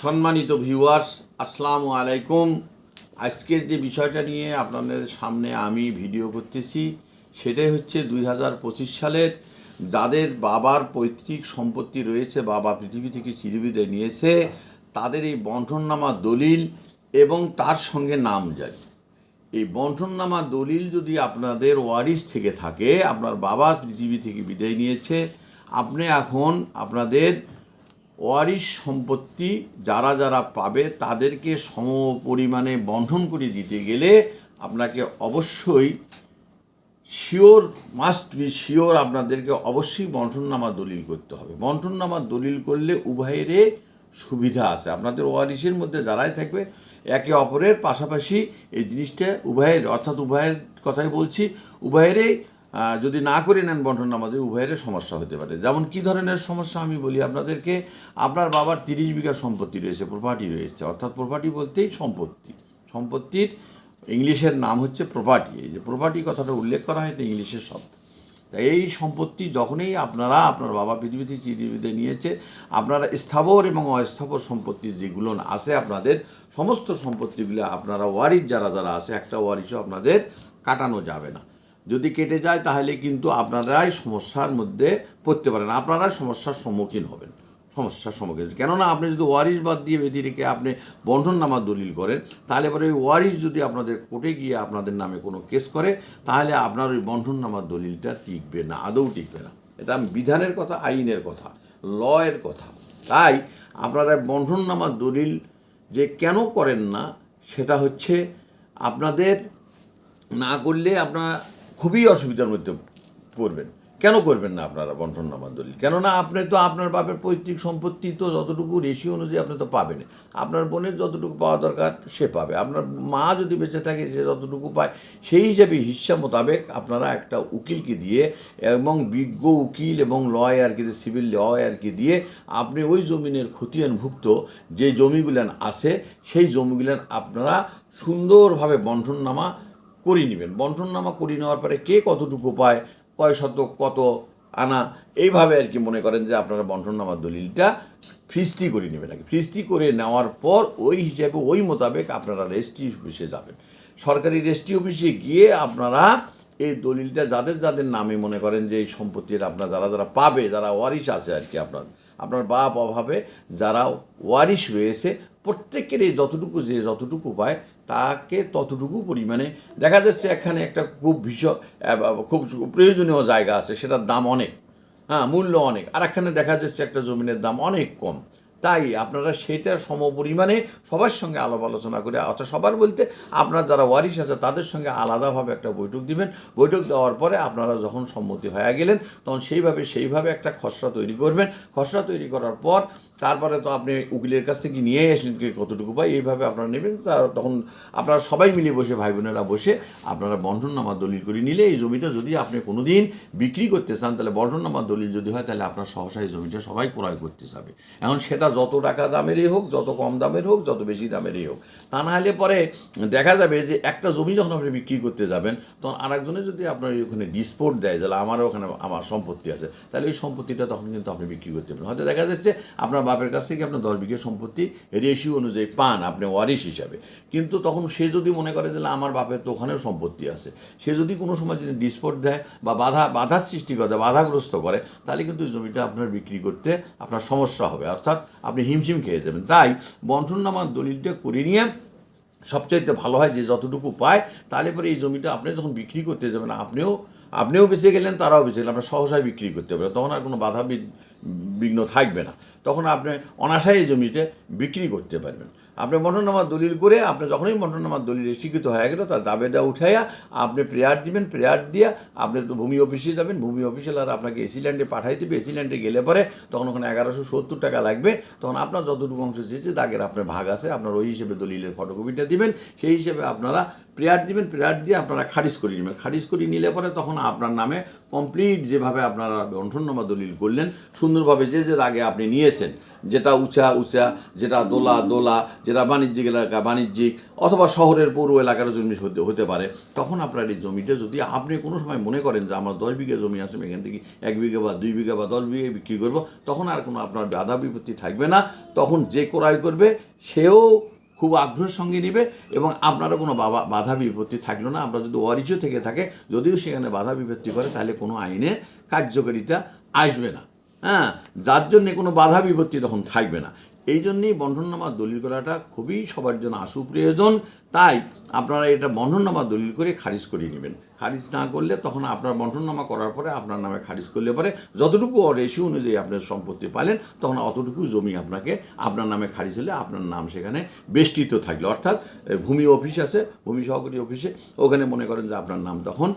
সম্মানিত ভিউয়ার্স আসসালামু আলাইকুম। আজকের যে বিষয়টা নিয়ে আপনাদের সামনে আমি ভিডিও করতেছি, সেটাই হচ্ছে দুই হাজার পঁচিশ সালের যাদের বাবার পৈতৃক সম্পত্তি রয়েছে বাবা পৃথিবী থেকে চিরবিদায় নিয়েছে, তাদের এই বন্টননামা দলিল এবং তার সঙ্গে নাম জারি। এই বন্টননামা দলিল যদি আপনাদের ওয়ারিস থেকে থাকে, আপনার বাবা পৃথিবী থেকে বিদায় নিয়েছে, আপনি এখন আপনাদের ওয়ারিশ সম্পত্তি যারা যারা পাবে তাদেরকে সম পরিমাণে বন্টন করে দিতে গেলে আপনাকে অবশ্যই শিওর মাস্ট বি শিওর আপনাদেরকে অবশ্যই বন্টননামা দলিল করতে হবে। বন্টননামা দলিল করলে উভয়েরই সুবিধা আছে। আপনাদের ওয়ারিশের মধ্যে যারাই থাকবে, একে অপরের পাশাপাশি এই জিনিসটা উভয়ের, অর্থাৎ উভয়ের কথাই বলছি, উভয়েরই যদি না করে নেন বন্টন আমাদের উভয়ের সমস্যা হতে পারে। যেমন কি ধরনের সমস্যা আমি বলি আপনাদেরকে, আপনার বাবার তিরিশ বিঘা সম্পত্তি রয়েছে প্রপার্টি রয়েছে। অর্থাৎ প্রপার্টি বলতেই সম্পত্তি। সম্পত্তির ইংলিশের নাম হচ্ছে প্রপার্টি এই যে প্রপার্টি কথাটা উল্লেখ করা হয় ইংলিশের শব্দ। তাই এই সম্পত্তি যখনই আপনারা আপনার বাবা পৃথিবীতে চিরবিদে নিয়েছে, আপনারা স্থাবর এবং অস্থাবর সম্পত্তি যেগুলো আছে আপনাদের, সমস্ত সম্পত্তিগুলো আপনারা ওয়ারিশ যারা যারা আছে, একটা ওয়ারিশও আপনাদের কাটানো যাবে না। যদি কেটে যায়, তাহলে কিন্তু আপনারাই সমস্যার মধ্যে পড়তে পারেন। আপনারাই সমস্যার সম্মুখীন হবেন। সমস্যার সম্মুখীন। কেননা আপনি যদি ওয়ারিশ বাদ দিয়ে বেঁধে রেখে আপনি বন্টন নামা দলিল করেন, তাহলে পরে ওই ওয়ারিশ যদি আপনাদের কোর্টে গিয়ে আপনাদের নামে কোনো কেস করে, তাহলে আপনার ওই বন্টন নামার দলিলটা টিকবে না, আদৌ টিকবে না। এটা বিধানের কথা, আইনের কথা ল এর কথা। তাই আপনারা বন্টন নামার দলিল যে কেন করেন না, সেটা হচ্ছে আপনাদের না করলে আপনারা খুবই অসুবিধার মধ্যে পড়বেন। কেন করবেন না আপনারা বন্টন নামার দলিল? কেননা আপনি তো আপনার বাপের পৈতৃক সম্পত্তি তো যতটুকু রেশিও অনুযায়ী আপনি তো পাবেন। আপনার বোনের যতটুকু পাওয়া দরকার সে পাবে। আপনার মা যদি বেঁচে থাকে সে যতটুকু পায়, সেই হিসাবে হিসা মোতাবেক আপনারা একটা উকিলকে দিয়ে এবং বিজ্ঞ উকিল এবং লয়ারকে দিয়ে সিভিল লয়ারকে দিয়ে আপনি ওই জমিনের খতিয়ানভুক্ত যে জমিগুলান আছে, সেই জমিগুলান আপনারা সুন্দরভাবে বন্টননামা করিয়ে নেবেন। বন্টননামা করিয়ে নেওয়ার পরে কে কতটুকু পায়, কয় শতক, কত আনা, এইভাবে আর কি মনে করেন যে আপনারা বন্টননামা দলিলটা ফ্রিস্তি করে নেবেন আর কি। ফ্রিস্তি করে নেওয়ার পর ওই হিসাবে, ওই মোতাবেক আপনারা রেজিস্ট্রি অফিসে যাবেন। সরকারি রেজিস্ট্রি অফিসে গিয়ে আপনারা এই দলিলটা যাদের যাদের নামে মনে করেন যে এই সম্পত্তির আপনার যারা যারা পাবে, যারা ওয়ারিশ আছে আর কি আপনার আপনার বাপ অভাবে যারা ওয়ারিশ রয়েছে প্রত্যেকের এই যতটুকু যে যতটুকু পায় তাকে ততটুকু পরিমাণে দেখা যাচ্ছে এখানে একটা খুব ভীষণ খুব প্রয়োজনীয় জায়গা আছে, সেটার দাম অনেক। হ্যাঁ মূল্য অনেক। আর এখানে দেখা যাচ্ছে একটা জমিনের দাম অনেক কম। তাই আপনারা সেটা সম পরিমাণে সবার সঙ্গে আলাপ আলোচনা করে, অর্থাৎ সবার বলতে আপনার যারা ওয়ারিশ আছে, তাদের সঙ্গে আলাদাভাবে একটা বৈঠক দিবেন। বৈঠক দেওয়ার পরে আপনারা যখন সম্মতি হয়ে গেলেন, তখন সেইভাবে সেইভাবে একটা খসড়া তৈরি করবেন। খসড়া তৈরি করার পর তারপরে তো আপনি উকিলের কাছ থেকে নিয়ে আসলেন কে কতটুকু পাই এইভাবে আপনারা নেবেন। তা তখন আপনারা সবাই মিলে বসে, ভাই বোনেরা বসে আপনারা বন্টননামা দলিল করে নিলে এই জমিটা যদি আপনি কোনো দিন বিক্রি করতে চান, তাহলে বন্টননামা দলিল যদি হয়, তাহলে আপনার সহসা এই জমিটা সবাই ক্রয় করতে যাবে। এখন সেটা যত টাকা দামেরই হোক, যত কম দামের হোক, যত বেশি দামেরই হোক, তা না হলে পরে দেখা যাবে যে একটা জমি যখন আপনি বিক্রি করতে যাবেন, তখন আরেকজনে যদি আপনার ওখানে ডিসপোর্ট দেয় তাহলে আমারও ওখানে আমার সম্পত্তি আছে, তাহলে এই সম্পত্তিটা তখন কিন্তু আপনি বিক্রি করতে পারেন হয়তো দেখা যাচ্ছে আপনার বাপের কাছ থেকে আপনার দশ বিঘে সম্পত্তি রেশিও অনুযায়ী পান, আপনি ওয়ারিশ হিসাবে। কিন্তু তখন সে যদি মনে করে যে আমার বাপের তো ওখানেও সম্পত্তি আছে। সে যদি কোনো সময় যদি ডিসপোর্ট দেয় বা বাধা বাধার সৃষ্টি করে, বাধাগ্রস্ত করে, তাহলে কিন্তু জমিটা আপনার বিক্রি করতে আপনার সমস্যা হবে। অর্থাৎ আপনি হিমশিম খেয়ে যাবেন। তাই বন্টননামার দলিলটা করে নিয়ে সবচাইতে ভালো হয় যে, যতটুকু পায়, তাহলে পরে এই জমিটা আপনি যখন বিক্রি করতে যাবেন, আপনিও আপনিও বেঁচে গেলেন, তারাও বেঁচে গেলেন, আপনার সহসায় বিক্রি করতে পারেন তখন আর কোনো বাধা বিঘ্ন থাকবে না। তখন আপনি অনাশায় জমিতে বিক্রি করতে পারবেন। আপনি মন্টনামার দলিল করে আপনি যখনই মন্টনামার দলিল স্বীকৃত হয়ে গেল, তার দাবেদা উঠাইয়া আপনি প্রেয়ার দিবেন, প্রেয়ার দিয়া আপনি তো ভূমি অফিসে যাবেন, ভূমি অফিসার আপনাকে এসি ল্যান্ডে পাঠাই দেবে এসি ল্যান্ডে গেলে পরে তখন ওখানে এগারোশো সত্তর টাকা লাগবে। তখন আপনার যতটুকু অংশ চেয়েছে দাগের আপনার ভাগ আছে, আপনার ওই হিসেবে দলিলের ফটোকপিটা দিবেন। সেই হিসেবে আপনারা প্রেয়ার দিবেন, প্রেয়ার দিয়ে আপনারা খারিজ করে নেবেন। খারিজ করে নিলে পরে তখন আপনার নামে কমপ্লিট যেভাবে আপনারা বন্ধননামা দলিল করলেন, সুন্দরভাবে যে যে আগে আপনি নিয়েছেন যেটা উঁচা উঁচা, যেটা দোলা দোলা, যেটা বাণিজ্যিক এলাকা, বাণিজ্যিক, অথবা শহরের পৌর এলাকার জমি হতে হতে পারে। তখন আপনার এই জমিটা যদি আপনি কোনো সময় মনে করেন যে আমার দশ বিঘা জমি আছে এখান থেকে এক বিঘা বা দুই বিঘা বা দশ বিঘে বিক্রি করব, তখন আর কোনো আপনার বাধা বিপত্তি থাকবে না। তখন যে ক্রয় করবে, সেও খুব আগ্রহের সঙ্গে নেবে এবং আপনারও কোনো বাবা, বাধা বিপত্তি থাকল না। আপনার যদি অরিচ থেকে থাকে, যদিও সেখানে বাধা বিপত্তি করে, তাহলে কোনো আইনে কার্যকারিতা আসবে না। হ্যাঁ যার জন্যে কোনো বাধা বিপত্তি তখন থাকবে না। এই জন্যেই বন্ধননামা দলিল করাটা খুবই সবার জন্য আশু প্রয়োজন তাই আপনারা এটা বন্ধননামা দলিল করে খারিজ করিয়ে নেবেন। খারিজ না করলে তখন আপনার বন্ধননামা করার পরে আপনার নামে খারিজ করলে পরে যতটুকু রেশিও অনুযায়ী আপনার সম্পত্তি পালেন, তখন অতটুকু জমি আপনাকে আপনার নামে খারিজ হলে আপনার নাম সেখানে বেষ্টিত থাকল। অর্থাৎ ভূমি অফিস আছে, ভূমি সহকারী অফিসে, ওখানে মনে করেন যে আপনার নাম তখন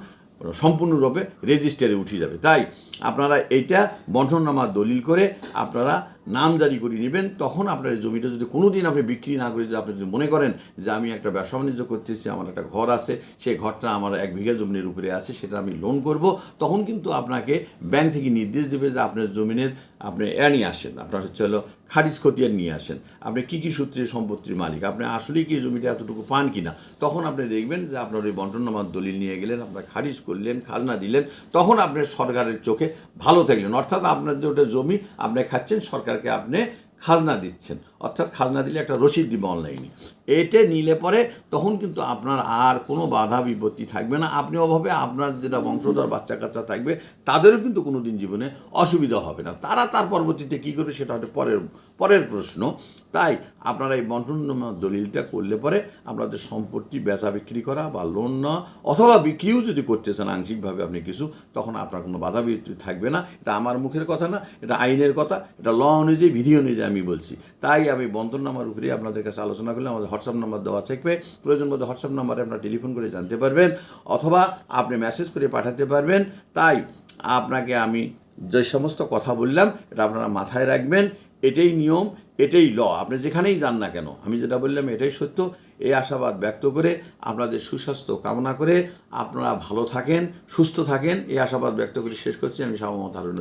সম্পূর্ণরূপে রেজিস্টারে উঠে যাবে। তাই আপনারা এইটা বন্ধননামা দলিল করে আপনারা নাম জারি করে নেবেন, তখন আপনার এই জমিটা যদি কোনো দিন আপনি বিক্রি না করে যদি আপনি যদি মনে করেন যে আমি একটা ব্যবসা বাণিজ্য করতেছি, আমার একটা ঘর আছে, সেই ঘরটা আমার এক বিঘা জমির উপরে আছে, সেটা আমি লোন করব, তখন কিন্তু আপনাকে ব্যাংক থেকে নির্দেশ দেবে যে আপনার জমিনের আপনি এ নিয়ে আসেন, আপনার হচ্ছে হলো খারিজ খতিয়ান নিয়ে আসেন, আপনি কী কী সূত্রে সম্পত্তির মালিক, আপনি আসলেই কি জমিটা এতটুকু পান কি না তখন আপনি দেখবেন যে আপনার ওই বন্টননামার দলিল নিয়ে গেলেন, আপনার খারিজ করলেন, খাজনা দিলেন, তখন আপনি সরকারের চোখে ভালো থাকলেন, অর্থাৎ আপনার যে ওটা জমি আপনি খাচ্ছেন সরকারকে আপনি খাজনা দিচ্ছেন। অর্থাৎ খাজনা দিলে একটা রসিদ দিবে অনলাইনে। এটে নিলে পরে তখন কিন্তু আপনার আর কোনো বাধা বিপত্তি থাকবে না। আপনি অভাবে আপনার যেটা বংশধর বাচ্চা কাচ্চা থাকবে, তাদেরও কিন্তু কোনো দিন জীবনে অসুবিধা হবে না। তারা তার পরবর্তীতে কী করবে সেটা হচ্ছে পরের পরের প্রশ্ন। তাই আপনারা এই বন্টন দলিলটা করলে পরে আপনাদের সম্পত্তি বেচা বিক্রি করা বা লোন নেওয়া অথবা বিক্রিও যদি করতে চান আংশিকভাবে আপনি কিছু, তখন আপনার কোনো বাধা বিপত্তি থাকবে না। এটা আমার মুখের কথা না, এটা আইনের কথা, এটা ল অনুযায়ী, বিধি অনুযায়ী আমি বলছি। তাই আমি বন্ধন নাম্বার উপরে আপনাদের কাছে আলোচনা করলে আমাদের হোয়াটসঅ্যাপ নাম্বার দেওয়া থাকবে। প্রয়োজন মতো হোয়াটসঅ্যাপ নাম্বারে আপনার টেলিফোন করে জানতে পারবেন, অথবা আপনি মেসেজ করে পাঠাতে পারবেন। তাই আপনাকে আমি যে সমস্ত কথা বললাম, এটা আপনারা মাথায় রাখবেন। এটাই নিয়ম, এটাই ল। আপনি যেখানেই যান না কেন, আমি যেটা বললাম, এটাই সত্য। এই আশাবাদ ব্যক্ত করে আপনাদের সুস্বাস্থ্য কামনা করে আপনারা ভালো থাকেন, সুস্থ থাকেন। এই আশাবাদ ব্যক্ত করে শেষ করছি। আমি হারুন